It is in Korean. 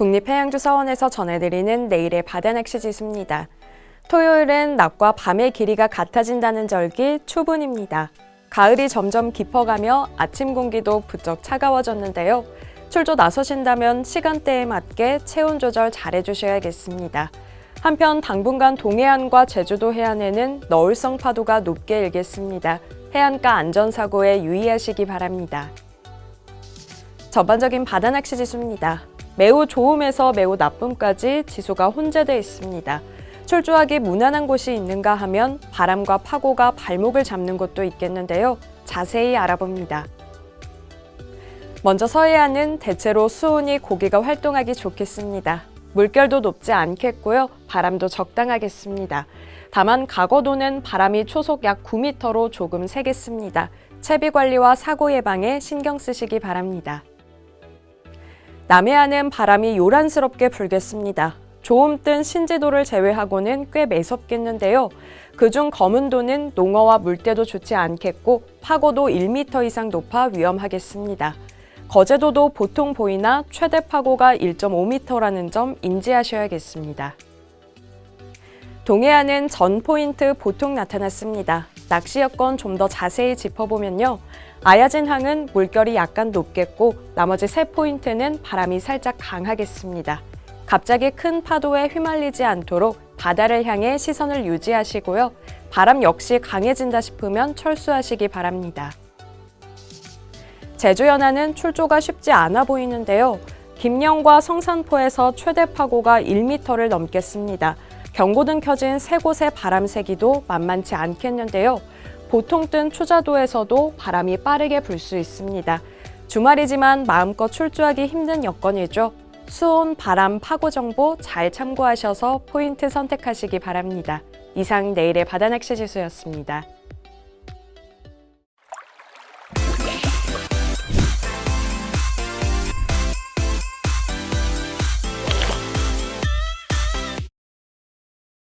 국립해양주사원에서 전해드리는 내일의 바다낚시 지수입니다. 토요일은 낮과 밤의 길이가 같아진다는 절기 추분입니다. 가을이 점점 깊어가며 아침 공기도 부쩍 차가워졌는데요. 출조 나서신다면 시간대에 맞게 체온 조절 잘 해주셔야겠습니다. 한편 당분간 동해안과 제주도 해안에는 너울성 파도가 높게 일겠습니다. 해안가 안전사고에 유의하시기 바랍니다. 전반적인 바다낚시 지수입니다. 매우 좋음에서 매우 나쁨까지 지수가 혼재되어 있습니다. 출조하기 무난한 곳이 있는가 하면 바람과 파고가 발목을 잡는 곳도 있겠는데요. 자세히 알아봅니다. 먼저 서해안은 대체로 수온이 고기가 활동하기 좋겠습니다. 물결도 높지 않겠고요. 바람도 적당하겠습니다. 다만 가거도는 바람이 초속 약 9m로 조금 세겠습니다. 채비 관리와 사고 예방에 신경 쓰시기 바랍니다. 남해안은 바람이 요란스럽게 불겠습니다. 조음 뜬 신지도를 제외하고는 꽤 매섭겠는데요. 그중 검은도는 농어와 물때도 좋지 않겠고 파고도 1m 이상 높아 위험하겠습니다. 거제도도 보통 보이나 최대 파고가 1.5m라는 점 인지하셔야겠습니다. 동해안은 전 포인트 보통 나타났습니다. 낚시 여건 좀 더 자세히 짚어보면요. 아야진 항은 물결이 약간 높겠고 나머지 세 포인트는 바람이 살짝 강하겠습니다. 갑자기 큰 파도에 휘말리지 않도록 바다를 향해 시선을 유지하시고요. 바람 역시 강해진다 싶으면 철수하시기 바랍니다. 제주 연안은 출조가 쉽지 않아 보이는데요. 김영과 성산포에서 최대 파고가 1m를 넘겠습니다. 경고등 켜진 세 곳의 바람 세기도 만만치 않겠는데요. 보통 뜬 초자도에서도 바람이 빠르게 불 수 있습니다. 주말이지만 마음껏 출조하기 힘든 여건이죠. 수온, 바람, 파고 정보 잘 참고하셔서 포인트 선택하시기 바랍니다. 이상 내일의 바다낚시 지수였습니다.